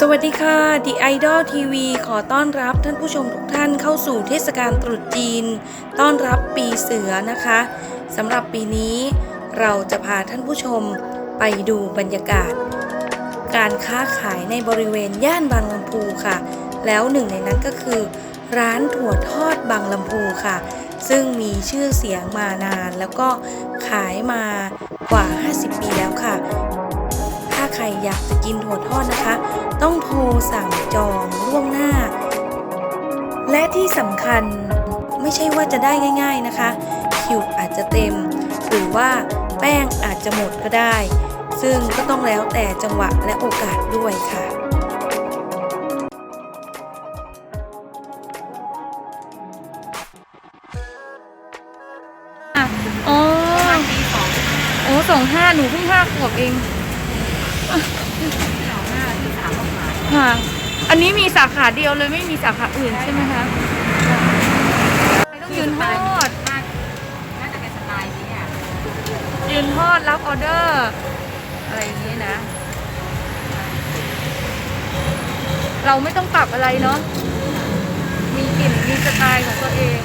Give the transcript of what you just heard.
สวัสดีค่ะ The Idol TV ขอต้อนรับท่านผู้ชมทุกท่านเข้าสู่เทศกาลตรุษจีน ต้อนรับปีเสือนะคะสำหรับปีนี้เราจะพาท่านผู้ชมไปดูบรรยากาศ การค้าขายในบริเวณย่านบางลำพูค่ะ แล้วหนึ่งในนั้นก็คือ ร้านถั่วทอดบางลำพูค่ะ ซึ่งมีชื่อเสียงมานานแล้วก็ขายมากว่า 50 ปีแล้วค่ะ อยากจะกินถั่วทอดนะคะ ต้องโทรสั่งจองล่วงหน้า และที่สำคัญไม่ใช่ว่าจะได้ง่าย ๆนะคะ คิวอาจจะเต็ม หรือว่าแป้งอาจจะหมดก็ได้ ซึ่งก็ต้องแล้วแต่จังหวะและโอกาสด้วยค่ะอ๋อโอ้สองห้าหนูเพิ่งห้าขวบเอง ค่ะ อันนี้มีสาขาเดียวเลยไม่มีสาขาอื่นใช่ไหมคะต้องยืนทอดน่าจะเป็นสไตล์นี้อะยืนทอดรับออเดอร์ อะไรอย่างนี้นะ เราไม่ต้องปรับอะไรเนาะมีกลิ่นมีสไตล์ของตัวเอง